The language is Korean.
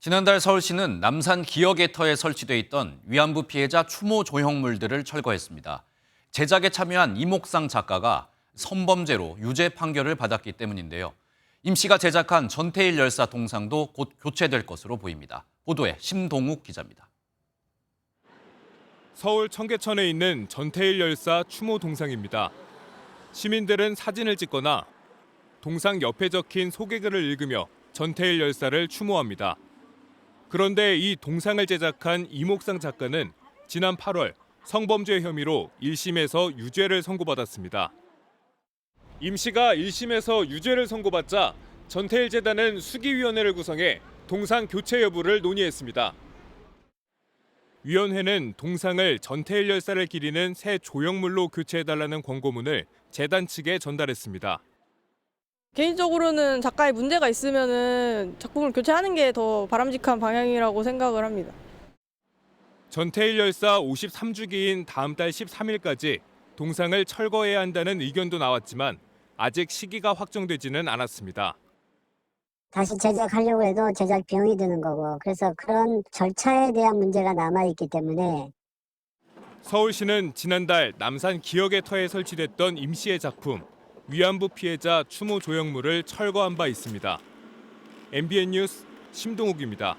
지난달 서울시는 남산 기억의 터에 설치돼 있던 위안부 피해자 추모 조형물들을 철거했습니다. 제작에 참여한 이목상 작가가 성범죄로 유죄 판결을 받았기 때문인데요. 임 씨가 제작한 전태일 열사 동상도 곧 교체될 것으로 보입니다. 보도에 심동욱 기자입니다. 서울 청계천에 있는 전태일 열사 추모 동상입니다. 시민들은 사진을 찍거나 동상 옆에 적힌 소개글을 읽으며 전태일 열사를 추모합니다. 그런데 이 동상을 제작한 이목상 작가는 지난 8월 성범죄 혐의로 1심에서 유죄를 선고받았습니다. 임 씨가 1심에서 유죄를 선고받자 전태일 재단은 수기위원회를 구성해 동상 교체 여부를 논의했습니다. 위원회는 동상을 전태일 열사를 기리는 새 조형물로 교체해달라는 권고문을 재단 측에 전달했습니다. 개인적으로는 작가의 문제가 있으면은 작품을 교체하는 게 더 바람직한 방향이라고 생각을 합니다. 전태일 열사 53주기인 다음 달 13일까지 동상을 철거해야 한다는 의견도 나왔지만 아직 시기가 확정되지는 않았습니다. 다시 제작하려고 해도 제작 비용이 드는 거고 그래서 그런 절차에 대한 문제가 남아 있기 때문에 서울시는 지난달 남산 기억의 터에 설치됐던 임 씨의 작품 위안부 피해자 추모 조형물을 철거한 바 있습니다. MBN 뉴스 심동욱입니다.